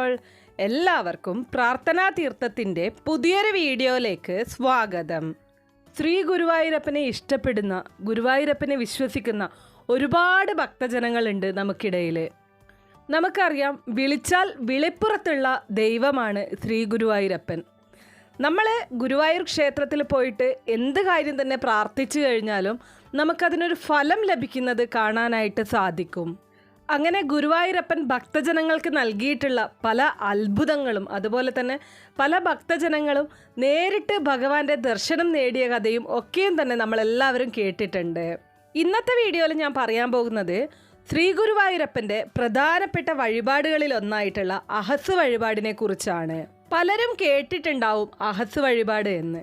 All എല്ലാവർക്കും പ്രാർത്ഥനാ തീർത്ഥത്തിന്റെ പുതിയൊരു വീഡിയോയിലേക്ക് സ്വാഗതം. ശ്രീ ഗുരുവായൂരപ്പനെ ഇഷ്ടപ്പെടുന്ന ഗുരുവായൂരപ്പനെ വിശ്വസിക്കുന്ന ഒരുപാട് ഭക്തജനങ്ങളുണ്ട് നമുക്കിടയിൽ. നമുക്കറിയാം വിളിച്ചാൽ വിളിപ്പുറത്തുള്ള ദൈവമാണ് ശ്രീ ഗുരുവായൂരപ്പൻ. നമ്മൾ ഗുരുവായൂർ ക്ഷേത്രത്തിൽ പോയിട്ട് എന്ത് കാര്യം തന്നെ പ്രാർത്ഥിച്ചു കഴിഞ്ഞാലും നമുക്കതിനൊരു ഫലം ലഭിക്കുന്നത് കാണാനായിട്ട് സാധിക്കും. അങ്ങനെ ഗുരുവായൂരപ്പൻ ഭക്തജനങ്ങൾക്ക് നൽകിയിട്ടുള്ള പല അത്ഭുതങ്ങളും അതുപോലെ തന്നെ പല ഭക്തജനങ്ങളും നേരിട്ട് ഭഗവാന്റെ ദർശനം നേടിയ കഥയും ഒക്കെയും തന്നെ നമ്മളെല്ലാവരും കേട്ടിട്ടുണ്ട്. ഇന്നത്തെ വീഡിയോയിൽ ഞാൻ പറയാൻ പോകുന്നത് ശ്രീ ഗുരുവായൂരപ്പന്റെ പ്രധാനപ്പെട്ട വഴിപാടുകളിൽ ഒന്നായിട്ടുള്ള അഹസ് വഴിപാടിനെ കുറിച്ചാണ്. പലരും കേട്ടിട്ടുണ്ടാവും അഹസ് വഴിപാട് എന്ന്.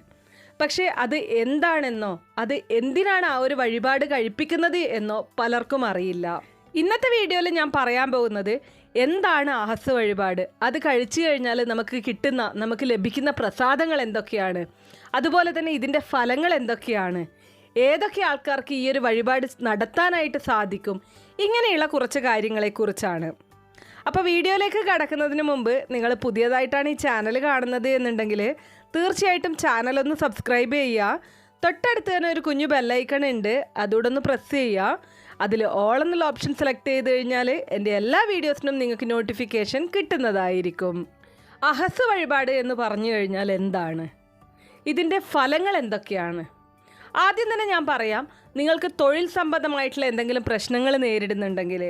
പക്ഷേ അത് എന്താണെന്നോ അത് എന്തിനാണ് ആ ഒരു വഴിപാട് കഴിപ്പിക്കുന്നത് എന്നോ പലർക്കും അറിയില്ല. ഇന്നത്തെ വീഡിയോയിൽ ഞാൻ പറയാൻ പോകുന്നത് എന്താണ് അഹസ് വഴിപാട്? അത് കഴിച്ചു കഴിഞ്ഞാൽ നമുക്ക് കിട്ടുന്ന നമുക്ക് ലഭിക്കുന്ന പ്രസാദങ്ങൾ എന്തൊക്കെയാണ്? അതുപോലെ തന്നെ ഇതിന്റെ ഫലങ്ങൾ എന്തൊക്കെയാണ്? ഏതൊക്കെ ആൾക്കാർക്ക് ഈ ഒരു വഴിപാട് നടത്താനായിട്ട് സാധിക്കും? ഇങ്ങനെയുള്ള കുറച്ച് കാര്യങ്ങളെക്കുറിച്ചാണ്. അപ്പോൾ വീഡിയോയിലേക്ക് കടക്കുന്നതിന് മുമ്പ് നിങ്ങൾ പുതിയതായിട്ടാണ് ഈ ചാനൽ കാണുന്നത് എന്നുണ്ടെങ്കിൽ തീർച്ചയായിട്ടും ചാനലൊന്ന് സബ്സ്ക്രൈബ് ചെയ്യുക. തൊട്ടടുത്ത് തന്നെ ഒരു കുഞ്ഞു ബെല്ലൈക്കൺ ഉണ്ട്. അതുകൂടെ ഒന്ന് പ്രസ് ചെയ്യുക. അതിൽ ഓൾ എന്നുള്ള ഓപ്ഷൻ സെലക്ട് ചെയ്ത് കഴിഞ്ഞാൽ എന്റെ എല്ലാ വീഡിയോസിനും നിങ്ങൾക്ക് നോട്ടിഫിക്കേഷൻ കിട്ടുന്നതായിരിക്കും. അഹസ് വഴിപാട് എന്ന് പറഞ്ഞു കഴിഞ്ഞാൽ എന്താണ്? ഇതിന്റെ ഫലങ്ങൾ എന്തൊക്കെയാണ്? ആദ്യം തന്നെ ഞാൻ പറയാം നിങ്ങൾക്ക് തൊഴിൽ സംബന്ധമായിട്ടുള്ള എന്തെങ്കിലും പ്രശ്നങ്ങൾ നേരിടുന്നുണ്ടെങ്കിൽ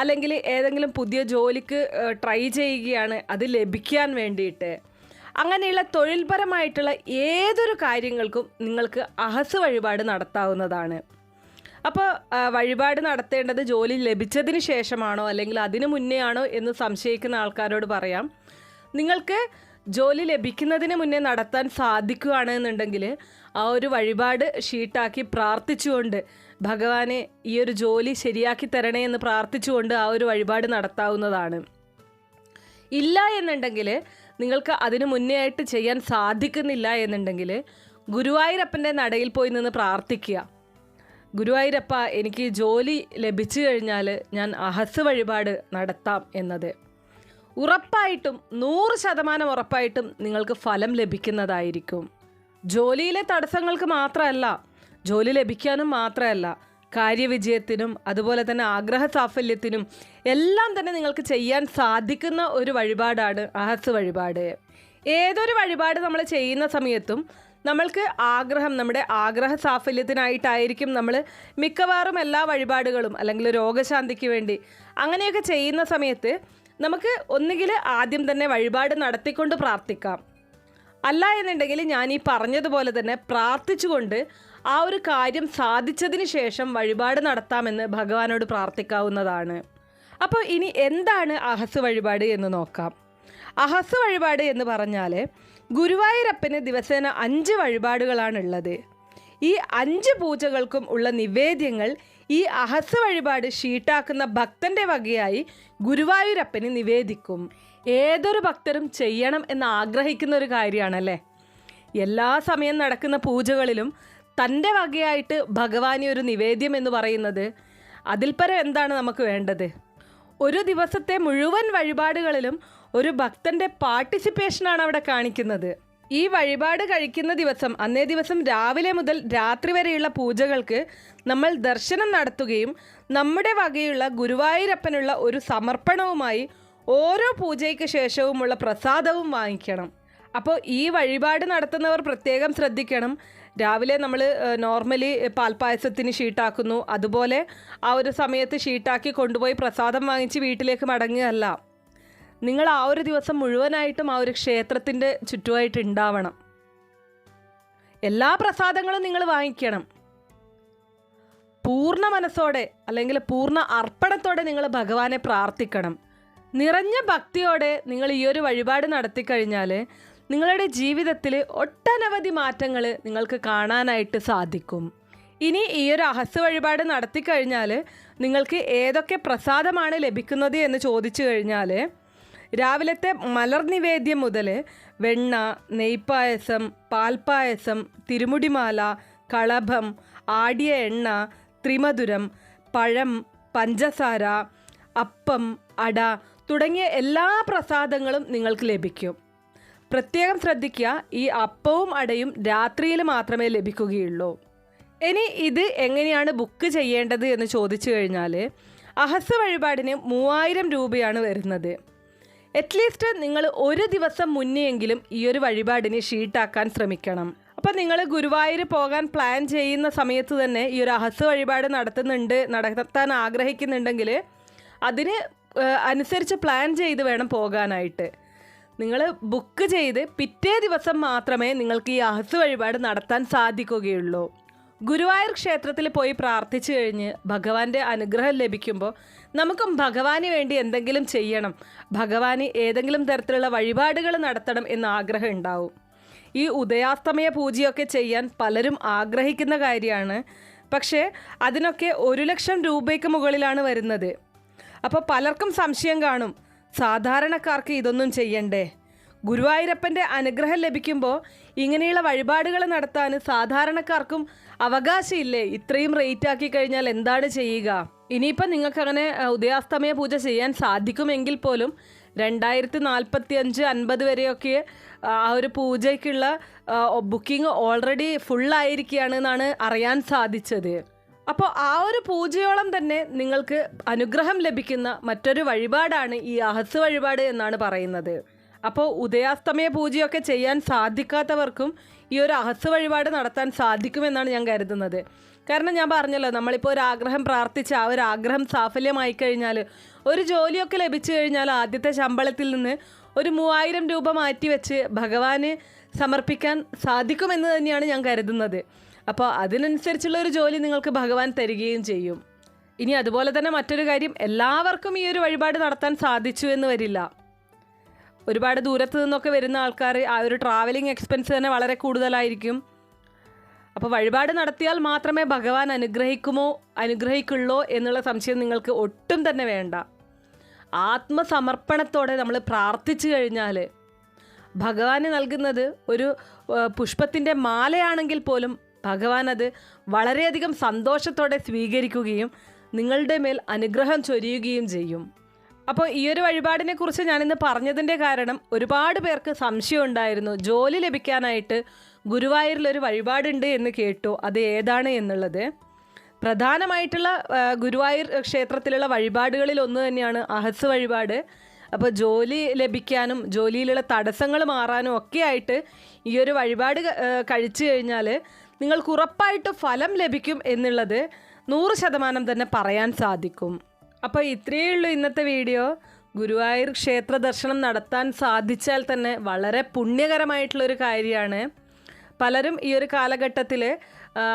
അല്ലെങ്കിൽ ഏതെങ്കിലും പുതിയ ജോലിക്ക് ട്രൈ ചെയ്യുകയാണ് അത് ലഭിക്കാൻ വേണ്ടിയിട്ട് അങ്ങനെയുള്ള തൊഴിൽപരമായിട്ടുള്ള ഏതൊരു കാര്യങ്ങൾക്കും നിങ്ങൾക്ക് അഹസ് വഴിപാട് നടത്താവുന്നതാണ്. അപ്പോൾ വഴിപാട് നടത്തേണ്ടത് ജോലി ലഭിച്ചതിന് ശേഷമാണോ അല്ലെങ്കിൽ അതിനു മുന്നേ ആണോ എന്ന് സംശയിക്കുന്ന ആൾക്കാരോട് പറയാം. നിങ്ങൾക്ക് ജോലി ലഭിക്കുന്നതിന് മുന്നേ നടത്താൻ സാധിക്കുകയാണ് എന്നുണ്ടെങ്കിൽ ആ ഒരു വഴിപാട് ഷീട്ടാക്കി പ്രാർത്ഥിച്ചുകൊണ്ട് ഭഗവാനെ ഈ ഒരു ജോലി ശരിയാക്കി തരണേ എന്ന് പ്രാർത്ഥിച്ചുകൊണ്ട് ആ ഒരു വഴിപാട് നടത്താവുന്നതാണ്. ഇല്ല എന്നുണ്ടെങ്കിൽ നിങ്ങൾക്ക് അതിനു മുന്നേ ആയിട്ട് ചെയ്യാൻ സാധിക്കുന്നില്ല എന്നുണ്ടെങ്കിൽ ഗുരുവായൂരപ്പന്റെ നടയിൽ പോയി നിന്ന് പ്രാർത്ഥിക്കുക. ഗുരുവായൂരപ്പ എനിക്ക് ജോലി ലഭിച്ചു കഴിഞ്ഞാൽ ഞാൻ അഹസ് വഴിപാട് നടത്താം എന്നത്. ഉറപ്പായിട്ടും നൂറ് ശതമാനം ഉറപ്പായിട്ടും നിങ്ങൾക്ക് ഫലം ലഭിക്കുന്നതായിരിക്കും. ജോലിയിലെ തടസ്സങ്ങൾക്ക് മാത്രമല്ല ജോലി ലഭിക്കാനും മാത്രമല്ല കാര്യവിജയത്തിനും അതുപോലെ തന്നെ ആഗ്രഹ സാഫല്യത്തിനും എല്ലാം തന്നെ നിങ്ങൾക്ക് ചെയ്യാൻ സാധിക്കുന്ന ഒരു വഴിപാടാണ് അഹസ് വഴിപാട്. ഏതൊരു വഴിപാട് നമ്മൾ ചെയ്യുന്ന സമയത്തും നമ്മൾക്ക് ആഗ്രഹം നമ്മുടെ ആഗ്രഹ സാഫല്യത്തിനായിട്ടായിരിക്കും നമ്മൾ മിക്കവാറും എല്ലാ വഴിപാടുകളും അല്ലെങ്കിൽ രോഗശാന്തിക്ക് വേണ്ടി അങ്ങനെയൊക്കെ ചെയ്യുന്ന സമയത്ത് നമുക്ക് ഒന്നുകിൽ ആദ്യം തന്നെ വഴിപാട് നടത്തിക്കൊണ്ട് പ്രാർത്ഥിക്കാം. അല്ല എന്നുണ്ടെങ്കിൽ ഞാൻ ഈ പറഞ്ഞതുപോലെ തന്നെ പ്രാർത്ഥിച്ചുകൊണ്ട് ആ ഒരു കാര്യം സാധിച്ചതിന് ശേഷം വഴിപാട് നടത്താമെന്ന് ഭഗവാനോട് പ്രാർത്ഥിക്കാവുന്നതാണ്. അപ്പോൾ ഇനി എന്താണ് അഹസ് വഴിപാട് എന്ന് നോക്കാം. അഹസ് വഴിപാട് എന്ന് പറഞ്ഞാൽ ഗുരുവായൂരപ്പന് ദിവസേന അഞ്ച് വഴിപാടുകളാണുള്ളത്. ഈ അഞ്ച് പൂജകൾക്കും ഉള്ള നിവേദ്യങ്ങൾ ഈ അഹസ വഴിപാട് ഷീട്ടാക്കുന്ന ഭക്തന്റെ വകയായി ഗുരുവായൂരപ്പന് നിവേദിക്കും. ഏതൊരു ഭക്തരും ചെയ്യണം എന്ന് ആഗ്രഹിക്കുന്ന ഒരു കാര്യമാണല്ലേ? എല്ലാ സമയം നടക്കുന്ന പൂജകളിലും തന്റെ വകയായിട്ട് ഭഗവാനി ഒരു നിവേദ്യം എന്ന് പറയുന്നത് അതിൽപ്പരം എന്താണ് നമുക്ക് വേണ്ടത്? ഒരു ദിവസത്തെ മുഴുവൻ വഴിപാടുകളിലും ഒരു ഭക്തന്റെ പാർട്ടിസിപ്പേഷനാണ് അവിടെ കാണിക്കുന്നത്. ഈ വഴിപാട് കഴിക്കുന്ന ദിവസം അന്നേ ദിവസം രാവിലെ മുതൽ രാത്രി വരെയുള്ള പൂജകൾക്ക് നമ്മൾ ദർശനം നടത്തുകയും നമ്മുടെ വകയുള്ള ഗുരുവായൂരപ്പനുള്ള ഒരു സമർപ്പണവുമായി ഓരോ പൂജയ്ക്ക് ശേഷവുമുള്ള പ്രസാദവും വാങ്ങിക്കണം. അപ്പോൾ ഈ വഴിപാട് നടത്തുന്നവർ പ്രത്യേകം ശ്രദ്ധിക്കണം. രാവിലെ നമ്മൾ നോർമലി പാൽപ്പായസത്തിന് ഷീട്ടാക്കുന്നു. അതുപോലെ ആ ഒരു സമയത്ത് ഷീട്ടാക്കി കൊണ്ടുപോയി പ്രസാദം വാങ്ങിച്ച് വീട്ടിലേക്ക് മടങ്ങുകയല്ല. നിങ്ങൾ ആ ഒരു ദിവസം മുഴുവനായിട്ടും ആ ഒരു ക്ഷേത്രത്തിന്റെ ചുറ്റുമായിട്ട് ഉണ്ടാവണം. എല്ലാ പ്രസാദങ്ങളും നിങ്ങൾ വാങ്ങിക്കണം. പൂർണ മനസ്സോടെ അല്ലെങ്കിൽ പൂർണ അർപ്പണത്തോടെ നിങ്ങൾ ഭഗവാനെ പ്രാർത്ഥിക്കണം. നിറഞ്ഞ ഭക്തിയോടെ നിങ്ങൾ ഈ ഒരു വഴിപാട് നടത്തിക്കഴിഞ്ഞാൽ നിങ്ങളുടെ ജീവിതത്തിൽ ഒട്ടനവധി മാറ്റങ്ങൾ നിങ്ങൾക്ക് കാണാനായിട്ട് സാധിക്കും. ഇനി ഈ ഒരു അഹസ് വഴിപാട് നടത്തിക്കഴിഞ്ഞാൽ നിങ്ങൾക്ക് ഏതൊക്കെ പ്രസാദമാണ് ലഭിക്കുന്നത് എന്ന് ചോദിച്ചു കഴിഞ്ഞാൽ രാവിലത്തെ മലർ നിവേദ്യം മുതൽ വെണ്ണ നെയ്പ്പായസം പാൽപ്പായസം തിരുമുടിമാല കളഭം ആടിയ എണ്ണ ത്രിമധുരം പഴം പഞ്ചസാര അപ്പം അട തുടങ്ങിയ എല്ലാ പ്രസാദങ്ങളും നിങ്ങൾക്ക് ലഭിക്കും. പ്രത്യേകം ശ്രദ്ധിക്കുക ഈ അപ്പവും അടയും രാത്രിയിൽ മാത്രമേ ലഭിക്കുകയുള്ളൂ. ഇനി ഇത് എങ്ങനെയാണ് ബുക്ക് ചെയ്യേണ്ടത് എന്ന് ചോദിച്ചു കഴിഞ്ഞാൽ അഹസ് വഴിപാടിന് മൂവായിരം രൂപയാണ് വരുന്നത്. അറ്റ്ലീസ്റ്റ് നിങ്ങൾ ഒരു ദിവസം മുന്നെയെങ്കിലും ഈ ഒരു വഴിപാടിനെ ഷീട്ടാക്കാൻ ശ്രമിക്കണം. അപ്പം നിങ്ങൾ ഗുരുവായൂർ പോകാൻ പ്ലാൻ ചെയ്യുന്ന സമയത്ത് തന്നെ ഈ ഒരു അഹസ് വഴിപാട് നടത്തുന്നുണ്ട് നടത്താൻ ആഗ്രഹിക്കുന്നുണ്ടെങ്കിൽ അതിന് അനുസരിച്ച് പ്ലാൻ ചെയ്ത് വേണം പോകാനായിട്ട്. നിങ്ങൾ ബുക്ക് ചെയ്ത് പിറ്റേ ദിവസം മാത്രമേ നിങ്ങൾക്ക് ഈ അഹസ് വഴിപാട് നടത്താൻ സാധിക്കുകയുള്ളൂ. ഗുരുവായൂർ ക്ഷേത്രത്തിൽ പോയി പ്രാർത്ഥിച്ചു കഴിഞ്ഞ് ഭഗവാന്റെ അനുഗ്രഹം ലഭിക്കുമ്പോൾ നമുക്കും ഭഗവാന് വേണ്ടി എന്തെങ്കിലും ചെയ്യണം. ഭഗവാന് ഏതെങ്കിലും തരത്തിലുള്ള വഴിപാടുകൾ നടത്തണം എന്ന ആഗ്രഹം ഉണ്ടാവും. ഈ ഉദയാസ്തമയ പൂജയൊക്കെ ചെയ്യാൻ പലരും ആഗ്രഹിക്കുന്ന കാര്യമാണ്. പക്ഷേ അതിനൊക്കെ ഒരു ലക്ഷം രൂപയ്ക്ക് മുകളിലാണ് വരുന്നത്. അപ്പോൾ പലർക്കും സംശയം കാണും സാധാരണക്കാർക്ക് ഇതൊന്നും ചെയ്യണ്ടേ? ഗുരുവായൂരപ്പന്റെ അനുഗ്രഹം ലഭിക്കുമ്പോൾ ഇങ്ങനെയുള്ള വഴിപാടുകൾ നടത്താൻ സാധാരണക്കാർക്കും അവകാശമില്ലേ? ഇത്രയും റേറ്റ് ആക്കി കഴിഞ്ഞാൽ എന്താണ് ചെയ്യുക? ഇനിയിപ്പം നിങ്ങൾക്ക് അങ്ങനെ ഉദയാസ്തമയ പൂജ ചെയ്യാൻ സാധിക്കുമെങ്കിൽ പോലും രണ്ടായിരത്തി നാൽപ്പത്തി അഞ്ച് അൻപത് വരെയൊക്കെ ആ ഒരു പൂജയ്ക്കുള്ള ബുക്കിംഗ് ഓൾറെഡി ഫുള്ളായിരിക്കുകയാണ് എന്നാണ് അറിയാൻ സാധിച്ചത്. അപ്പോൾ ആ ഒരു പൂജയോളം തന്നെ നിങ്ങൾക്ക് അനുഗ്രഹം ലഭിക്കുന്ന മറ്റൊരു വഴിപാടാണ് ഈ അഹസ് വഴിപാട് എന്നാണ് പറയുന്നത്. അപ്പോൾ ഉദയാസ്തമയ പൂജയൊക്കെ ചെയ്യാൻ സാധിക്കാത്തവർക്കും ഈ ഒരു അഹസ് വഴിപാട് നടത്താൻ സാധിക്കുമെന്നാണ് ഞാൻ കരുതുന്നത്. കാരണം ഞാൻ പറഞ്ഞല്ലോ നമ്മളിപ്പോൾ ഒരു ആഗ്രഹം പ്രാർത്ഥിച്ച് ആ ഒരു ആഗ്രഹം സാഫല്യമായി കഴിഞ്ഞാൽ ഒരു ജോലിയൊക്കെ ലഭിച്ചു കഴിഞ്ഞാൽ ആദ്യത്തെ ശമ്പളത്തിൽ നിന്ന് ഒരു മൂവായിരം രൂപ മാറ്റി വെച്ച് ഭഗവാന് സമർപ്പിക്കാൻ സാധിക്കുമെന്ന് തന്നെയാണ് ഞാൻ കരുതുന്നത്. അപ്പോൾ അതിനനുസരിച്ചുള്ള ഒരു ജോലി നിങ്ങൾക്ക് ഭഗവാൻ തരികയും ചെയ്യും. ഇനി അതുപോലെ തന്നെ മറ്റൊരു കാര്യം എല്ലാവർക്കും ഈ ഒരു വഴിപാട് നടത്താൻ സാധിച്ചു എന്ന് വരില്ല. ഒരുപാട് ദൂരത്ത് നിന്നൊക്കെ വരുന്ന ആൾക്കാർ ആ ഒരു ട്രാവലിംഗ് എക്സ്പെൻസ് തന്നെ വളരെ കൂടുതലായിരിക്കും. അപ്പോൾ വഴിപാട് നടത്തിയാൽ മാത്രമേ ഭഗവാൻ അനുഗ്രഹിക്കുമോ അനുഗ്രഹിക്കുള്ളോ എന്നുള്ള സംശയം നിങ്ങൾക്ക് ഒട്ടും തന്നെ വേണ്ട. ആത്മസമർപ്പണത്തോടെ നമ്മൾ പ്രാർത്ഥിച്ചു കഴിഞ്ഞാൽ ഭഗവാന് നൽകുന്നത് ഒരു പുഷ്പത്തിന്റെ മാലയാണെങ്കിൽ പോലും ഭഗവാൻ അത് വളരെയധികം സന്തോഷത്തോടെ സ്വീകരിക്കുകയും നിങ്ങളുടെ മേൽ അനുഗ്രഹം ചൊരിയുകയും ചെയ്യും. അപ്പോൾ ഈ ഒരു വഴിപാടിനെ കുറിച്ച് ഞാനിന്ന് പറഞ്ഞതിന്റെ കാരണം ഒരുപാട് പേർക്ക് സംശയം ഉണ്ടായിരുന്നു. ജോലി ലഭിക്കാനായിട്ട് ഗുരുവായൂരിൽ ഒരു വഴിപാടുണ്ട് എന്ന് കേട്ടു. അത് ഏതാണ് എന്നുള്ളത്. പ്രധാനമായിട്ടുള്ള ഗുരുവായൂർ ക്ഷേത്രത്തിലുള്ള വഴിപാടുകളിൽ ഒന്ന് തന്നെയാണ് അഹസ് വഴിപാട്. അപ്പോൾ ജോലി ലഭിക്കാനും ജോലിയിലുള്ള തടസ്സങ്ങൾ മാറാനും ഒക്കെ ആയിട്ട് ഈ ഒരു വഴിപാട് കഴിച്ചു കഴിഞ്ഞാൽ നിങ്ങൾക്ക് ഉറപ്പായിട്ട് ഫലം ലഭിക്കും എന്നുള്ളത് നൂറ് ശതമാനം തന്നെ പറയാൻ സാധിക്കും. അപ്പോൾ ഇത്രയേ ഉള്ളൂ ഇന്നത്തെ വീഡിയോ. ഗുരുവായൂർ ക്ഷേത്ര ദർശനം നടത്താൻ സാധിച്ചാൽ തന്നെ വളരെ പുണ്യകരമായിട്ടുള്ളൊരു കാര്യമാണ്. പലരും ഈ ഒരു കാലഘട്ടത്തിൽ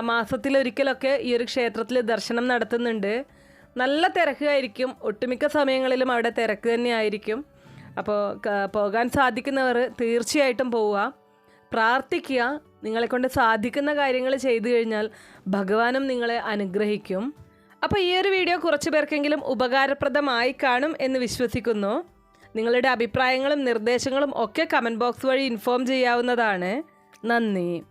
മാസത്തിലൊരിക്കലൊക്കെ ഈ ഒരു ക്ഷേത്രത്തിൽ ദർശനം നടത്തുന്നുണ്ട്. നല്ല തിരക്കായിരിക്കും. ഒട്ടുമിക്ക സമയങ്ങളിലും അവിടെ തിരക്ക് തന്നെയായിരിക്കും. അപ്പോൾ പോകാൻ സാധിക്കുന്നവർ തീർച്ചയായിട്ടും പോവുക. പ്രാർത്ഥിക്കുക. നിങ്ങളെക്കൊണ്ട് സാധിക്കുന്ന കാര്യങ്ങൾ ചെയ്തു കഴിഞ്ഞാൽ ഭഗവാനും നിങ്ങളെ അനുഗ്രഹിക്കും. അപ്പോൾ ഈ ഒരു വീഡിയോ കുറച്ച് പേർക്കെങ്കിലും ഉപകാരപ്രദമായി കാണും എന്ന് വിശ്വസിക്കുന്നു. നിങ്ങളുടെ അഭിപ്രായങ്ങളും നിർദ്ദേശങ്ങളും ഒക്കെ കമന്റ് ബോക്സ് വഴി ഇൻഫോം ചെയ്യാവുന്നതാണ്. നന്ദി.